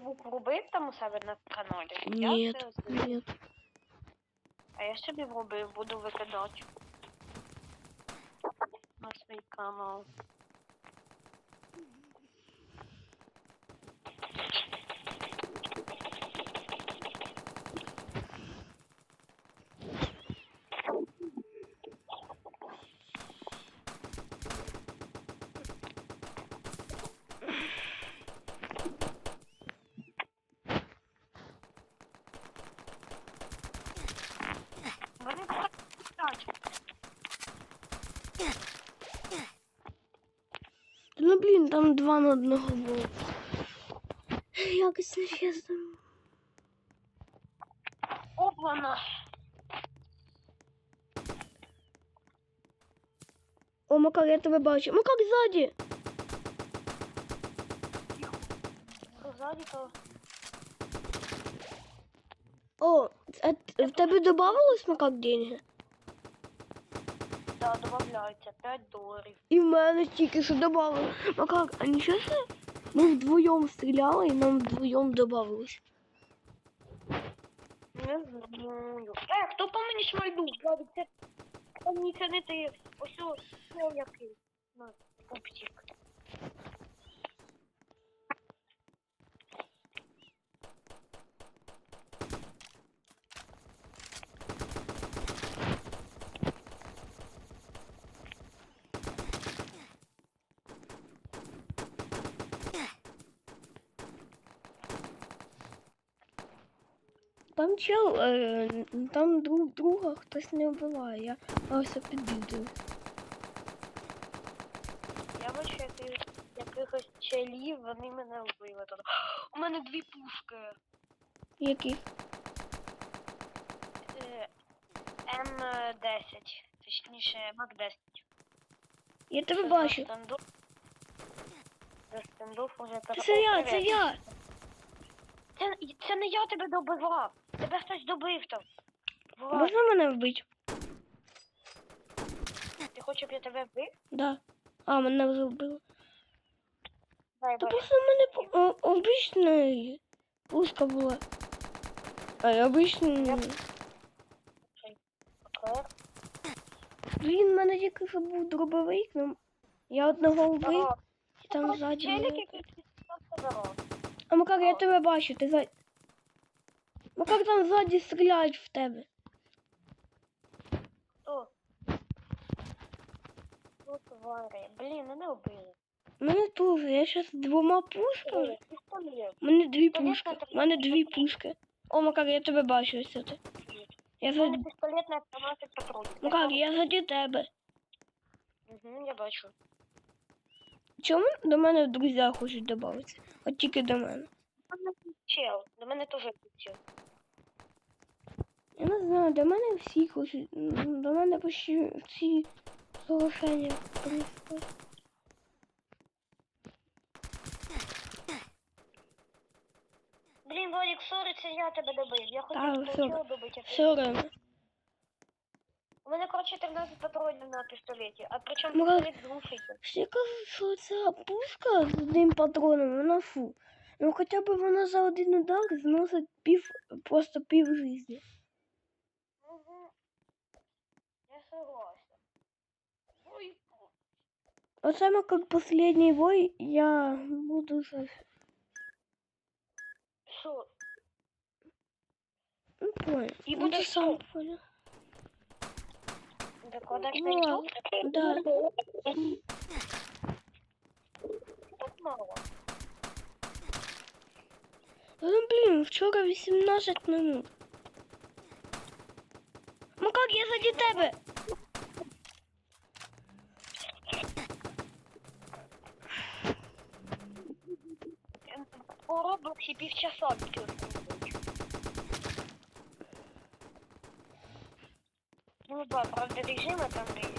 звук врубив там у себе на каналі? Ні, ні. А я собі врубив, буду викидати. На свій канал. Ну блін, там два на одного було. Якось нечесно. Опана. О, Макар, я тебе бачу. Макар ззаді. Ззаді то. О, а т- в тебе додавалось, Макар, деньги? Да, додається 5 доларів. І в мене тільки що додавалось. Макар, а нічого? Ми вдвоєм стріляли і нам вдвоєм додавалось. Не знаю. Е, хто по мені шмальнув? Владик, це... Це не ти. Ось ось, який. На, пупсик. Там чел, е, там друг друга хтось не вбиває. Я ось підбігаю. Я бачу яких, якихось челів, вони мене вбили тут. У мене дві пушки. Які? Е, М10. Точніше, Мак-10. Я тебе бачу. стендов. Стендов уже Це я, це я. Це, це не я тебе добивав. Тебе хтось добив там. Влад, Можна мене вбити? ти хочеш, щоб я тебе вбив? Да. А, мене вже вбили. Дай, Та бачу. просто в мене по- о- обична пушка була. А я обична. Окей. Блін, в мене що був дробовик, ну я одного вбив, Здорово. і там Ось ззаді. Челік, були. який підстав здорово. А Макар, я тебе бачу, ти за. Макар там ззаді стріляють в тебе. Хто? Хто тварі? Блін, мене вбили. Мене теж, я зараз двома пушками. Мене дві пушки. Мене дві пушки. О, Макар, я тебе бачу, ось ти. Я за... мене пістолет на 13 патронів. Макар, я заді тебе. Угу, я бачу. Чому до мене в друзі хочуть додатися? От тільки до мене. Чел. До мене теж чел. Я не знаю, до мене всі хочуть. До мене почти всі соглашення прийшли. Блін, Владик, сорі, це я тебе добив. Я хотів чела добити. Все. У мене, коротше, 13 патронів на пістолеті, а причому Ну, пістолет глушитель. Всі кажуть, що ця пушка з одним патроном, вона фу. Ну хоча б вона за один удар зносить пів, просто пів житті. Угу. Я согласна. Ой, Оце як последній бой я буду за... що? Ну, понял. І Ну, буде ти що? сам понял. Докладач Ну, на. Да. Так мало. Ну, блін, вчора 18 минут. Ну як я заді тебе? По Роблоксі півчаса відкрив. Ну да, правда, режима там режим.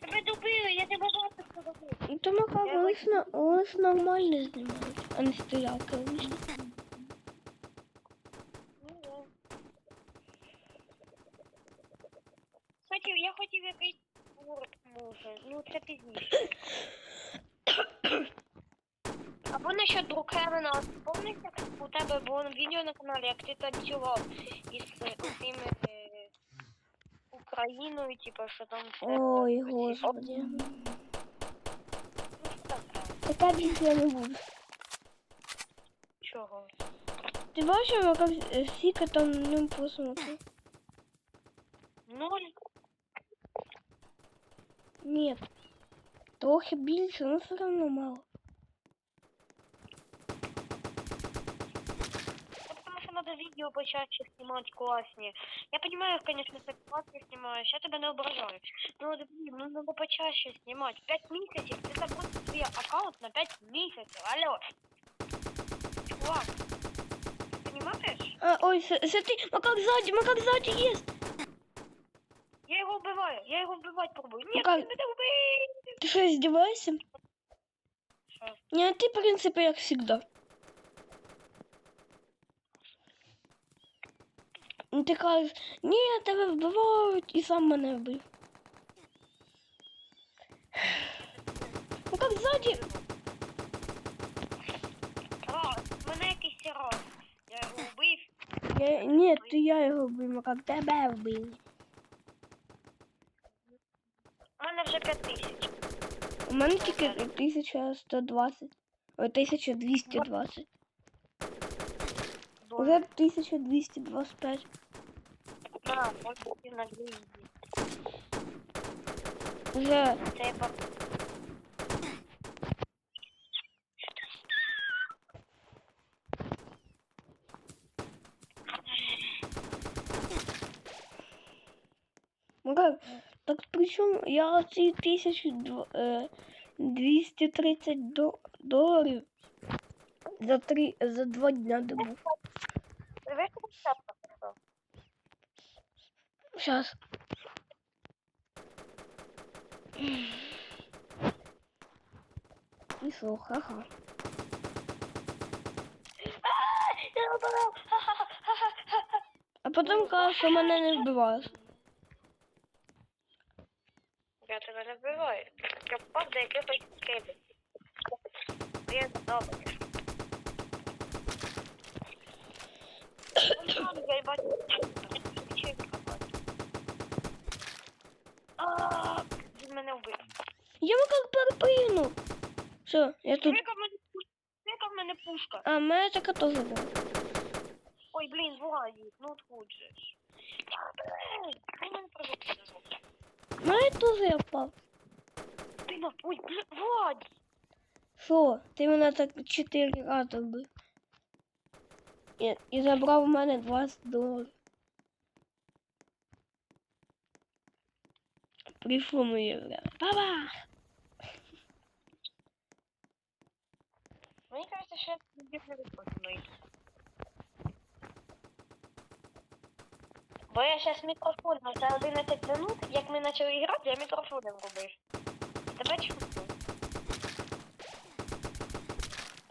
Тебе добили, я тебе жорстко добив. Ну, то Я вони ж, на- ж нормально знімають, а не стрілялки. Ну да. Хотів, я хотів якийсь курт може. Ну це пізніше. Або насчет Брукхевена, помниш, як у тебе було відео на каналі, як ти танцював із цими е, Україною, типу, що там все. Ой, оці- господи. Ну, що таке? Така пісня не буде. Чого? Ти бачив, яка е, сіка там в ньому посмотри? Ноль. Ні. Трохи більше, але все одно мало. Ну, Потому что надо видео почаще снимать класснее. Я понимаю, конечно, ты классно снимаешь, я тебя не ображаю. Но, вот, блин, ну надо почаще снимать. Пять месяцев, ты забросил свой аккаунт на пять месяцев, алло. Чувак, ты понимаешь? А, ой, це, це ти, макак ззаді, макак ззаді є. Я его убиваю, я его убивать пробую. Ну Нет, как? ты меня убей! Ти що, здіваєшся? Що? Ні, ти, в принципі, як завжди. Ну, Ти кажеш, ні, тебе вбивають і сам мене вбив. Ну як ззаді? Раз, мене якийсь раз. Я його убив. Я, ні, то я його вбив, ну як тебе вбили. У мене вже п'ять тисяч. У мене тільки 1120. Ой, 1220. Уже Доларів. 1225. На, можна йти на дві. Уже пап- Ну как, так причем я ці 1230 до, доларів за три, за два дня добув знаєш, що це просто? Сейчас. І що, ха-ха. Я обирав! А потім кажеш, що мене не вбиваєш. Я тебе не вбиваю. Я впав до якихось скелів. Я добре. Я бачу. Він мене вбив. Я ему как перепрыгнув. Все, я тут. Яка в мене пушка? Яка в мене? А, така теж була. Ой, блін, Владик, ну тут же ж. Блін, ну мене пригодиться. Мене теж я впав. Ти на... Ой, блін, Владик. Що? Ти мене так чотири рази вбив. І, і забрав у мене 20 доларів. Прийшло моє время. Баба! Мені кажется, що я не виконую. Бо я зараз мікрофон, за 11 минут, як ми почали грати, я мікрофоном робив. Тебе чути?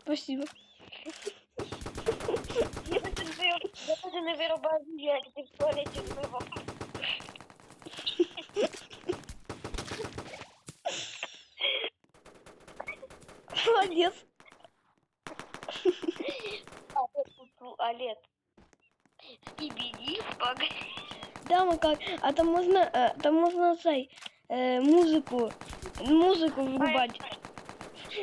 Спасибо. Я тут не я вирубаю, як ти в туалеті змивав. Молодец. А ти тут туалет. Скибіді, спагай. Да, Макар, а там можна, е, там можна цей, е, музику, музику врубати.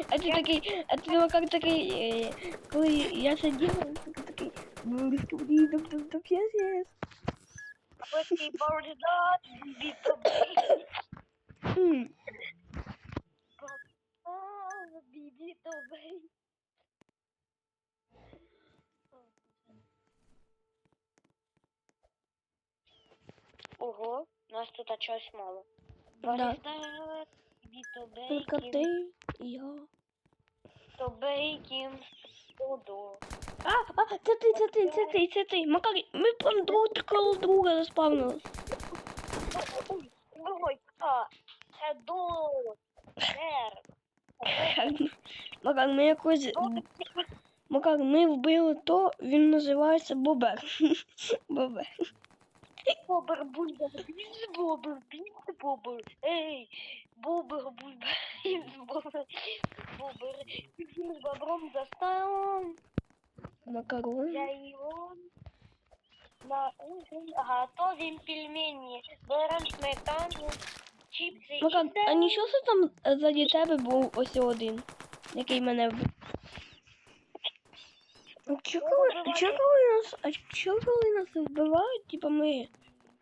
А ти такий, а ти Макар такий, е, коли я сидів, ти такий, ну, скибіді, дум, дум, дум, yes, yes. Або такий бордат, бібі-тобі. Хм. А, бібі-тобі. Ого, нас тут чогось мало. Да. Только ти і я. тобейкін, Додо. А, а, це ти, це ти, це ти, це ти. Макар, ми прям друг коло друга заспавнились. Ой, а, це до, Сер. Макар, ми якось, Макар, ми вбили то, він називається Бобер. Бобер. Бобер, бульба, біж, бобер, біж, бобер. Ей, бобер, бульба. Бобр. Бобр. С бобром за. Макарон. Я его на ужин готовим пельмени. Берем сметану, чипсы Макар, и а нічого що там е, заді тебе був ось один, який мене вбив? А чого коли, чого коли нас, а чого коли нас вбивають, типа ми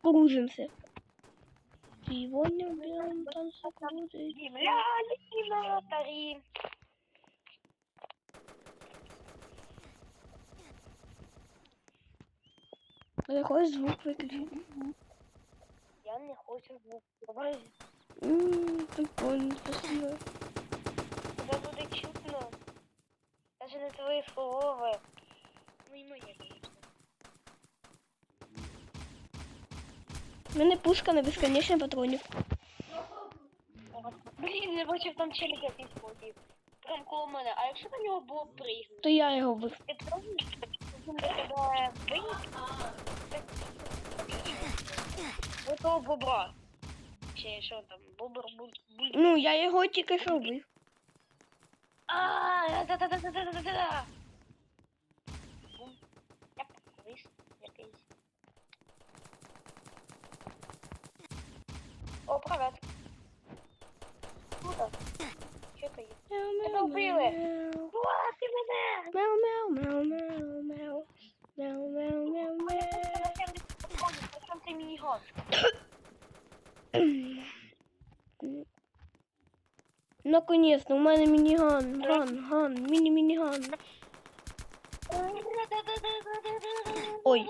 кружимося? Сегодня уберем там секунды. Земля лимонатори. Какой звук выключить? Я не хочу звук. Давай, Ммм, прикольно, спасибо. тебе буде чутно. Даже не твої слова. Ну і моє. У мене пушка на безконечний патронів. Блін, не бачив там челік якийсь ходив. Прям коло мене. А якщо на нього було пригнути? То я його вбив. Ти він тебе? До того бобра. Чи що там, бобр, буль. Ну, я його тільки що вбив. А, да-да-да-да-да-да-да. Я якийсь. О, привет. Круто. Що ти є? Вбили. ти мене! Мяу, мяу, мяу, мяу. Мяу, мяу, мяу, мяу. Причем ти мінігон? Наконец-то, у мене мініган, ган, ган, міні-мініган. Ой.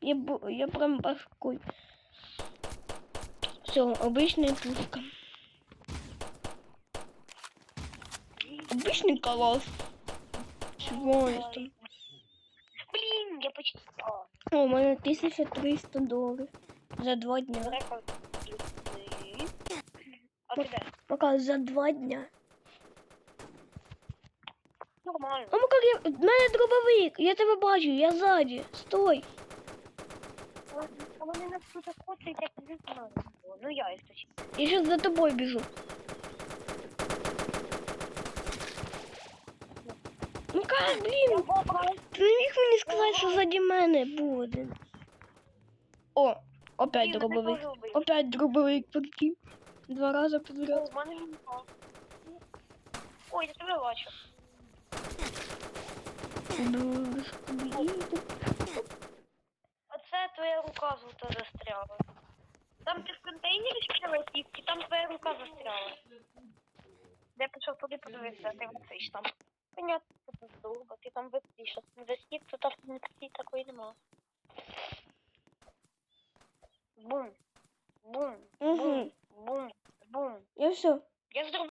Я, бу- я прям башкой. Все, обычная пушка. Обычный колосс. Чего я О, у мене 1300 доларів за два дня. Пока за два дня. Нормально. А Макар, я... в мене дробовик, я тебе бачу, я ззаді. Стой. А вони нас тут охочуть, як не знаю. Ну я точно. Я сейчас за тобой бежу. Макар, блін, ти не міг мені сказати, що заді мене був один. О, опять Блін, дробовик. Опять дробовик прикинь. Два рази підряд. У мене він. Ой, я тебе бачу. Оце твоя рука золота застряла. Там ти в контейнері прилетів, і там твоя рука застряла. Я пішов туди подивитися, а ти висиш там. Понятно, довго, ти там висиш, а ти висів, то там ніякої такої нема. Бум. Бум. Бум. Бум. Бум. Я все. Я зробив